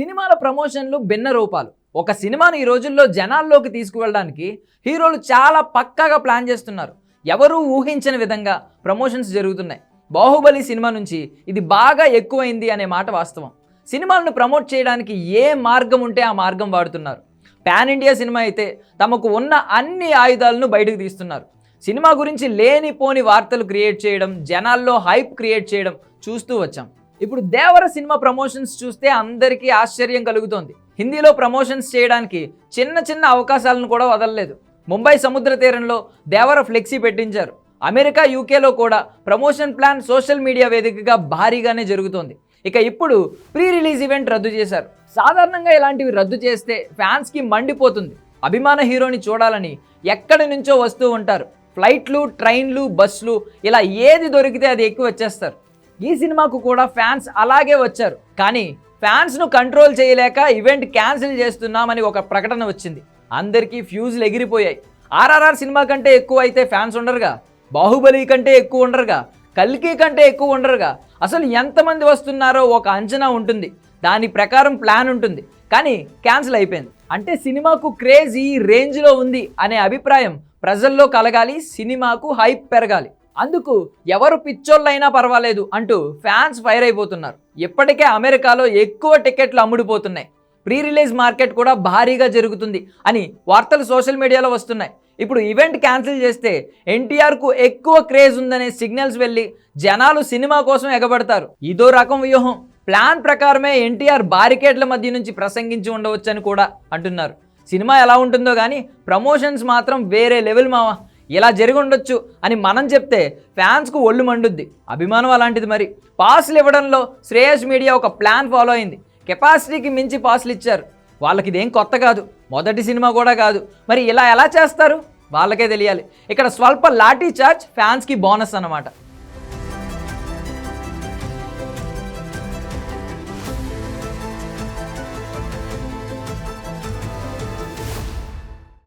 సినిమాల ప్రమోషన్లు భిన్న రూపాలు. ఒక సినిమాను ఈ రోజుల్లో జనాల్లోకి తీసుకువెళ్ళడానికి హీరోలు చాలా పక్కాగా ప్లాన్ చేస్తున్నారు. ఎవరూ ఊహించని విధంగా ప్రమోషన్స్ జరుగుతున్నాయి. బాహుబలి సినిమా నుంచి ఇది బాగా ఎక్కువైంది అనే మాట వాస్తవం. సినిమాలను ప్రమోట్ చేయడానికి ఏ మార్గం ఉంటే ఆ మార్గం వాడుతున్నారు. పాన్ ఇండియా సినిమా అయితే తమకు ఉన్న అన్ని ఆయుధాలను బయటకు తీస్తున్నారు. సినిమా గురించి లేనిపోని వార్తలు క్రియేట్ చేయడం జనాల్లో హైప్ క్రియేట్ చేయడం చూస్తూ వచ్చాం. ఇప్పుడు దేవర సినిమా ప్రమోషన్స్ చూస్తే అందరికీ ఆశ్చర్యం కలుగుతోంది. హిందీలో ప్రమోషన్స్ చేయడానికి చిన్న చిన్న అవకాశాలను కూడా వదలలేదు. ముంబై సముద్ర తీరంలో దేవర ఫ్లెక్సీ పెట్టించారు. అమెరికా యూకేలో కూడా ప్రమోషన్ ప్లాన్ సోషల్ మీడియా వేదికగా భారీగానే జరుగుతోంది. ఇక ఇప్పుడు ప్రీ రిలీజ్ ఈవెంట్ రద్దు చేశారు. సాధారణంగా ఇలాంటివి రద్దు చేస్తే ఫ్యాన్స్కి మండిపోతుంది. అభిమాన హీరోని చూడాలని ఎక్కడి నుంచో వస్తూ ఉంటారు. ఫ్లైట్లు ట్రైన్లు బస్సులు ఇలా ఏది దొరికితే అది ఎక్కువ వచ్చేస్తారు. ఈ సినిమాకు కూడా ఫ్యాన్స్ అలాగే వచ్చారు. కానీ ఫ్యాన్స్ను కంట్రోల్ చేయలేక ఈవెంట్ క్యాన్సిల్ చేస్తున్నామని ఒక ప్రకటన వచ్చింది. అందరికీ ఫ్యూజులు ఎగిరిపోయాయి. ఆర్ఆర్ఆర్ సినిమా కంటే ఎక్కువ అయితే ఫ్యాన్స్ ఉండరుగా. బాహుబలి కంటే ఎక్కువ ఉండరుగా. కల్కి కంటే ఎక్కువ ఉండరుగా. అసలు ఎంతమంది వస్తున్నారో ఒక అంచనా ఉంటుంది. దాని ప్రకారం ప్లాన్ ఉంటుంది. కానీ క్యాన్సిల్ అయిపోయింది. అంటే సినిమాకు క్రేజ్ ఈ రేంజ్లో ఉంది అనే అభిప్రాయం ప్రజల్లో కలగాలి సినిమాకు హైప్ పెరగాలి. అందుకు ఎవరు పిచ్చోళ్ళైనా పర్వాలేదు అంటూ ఫ్యాన్స్ ఫైర్ అయిపోతున్నారు. ఇప్పటికే అమెరికాలో ఎక్కువ టికెట్లు అమ్ముడుపోతున్నాయి. ప్రీ రిలీజ్ మార్కెట్ కూడా భారీగా జరుగుతుంది అని వార్తలు సోషల్ మీడియాలో వస్తున్నాయి. ఇప్పుడు ఈవెంట్ క్యాన్సిల్ చేస్తే ఎన్టీఆర్కు ఎక్కువ క్రేజ్ ఉందనే సిగ్నల్స్ వెళ్ళి జనాలు సినిమా కోసం ఎగబడతారు. ఇదో రకం వ్యూహం. ప్లాన్ ప్రకారమే ఎన్టీఆర్ బారికేడ్ల మధ్య నుంచి ప్రసంగించి ఉండవచ్చని కూడా అంటున్నారు. సినిమా ఎలా ఉంటుందో కానీ ప్రమోషన్స్ మాత్రం వేరే లెవెల్ మావా. ఇలా జరిగి ఉండొచ్చు అని మనం చెప్తే ఫ్యాన్స్కు ఒళ్ళు మండుద్ది. అభిమానం అలాంటిది మరి. పాస్లు ఇవ్వడంలో శ్రేయస్ మీడియా ఒక ప్లాన్ ఫాలో అయింది. కెపాసిటీకి మించి పాస్లు ఇచ్చారు. వాళ్ళకి ఇదేం కొత్త కాదు. మొదటి సినిమా కూడా కాదు. మరి ఇలా ఎలా చేస్తారు? వాళ్ళకే తెలియాలి. ఇక్కడ స్వల్ప లాఠీ చార్జ్ ఫ్యాన్స్కి బోనస్ అన్నమాట.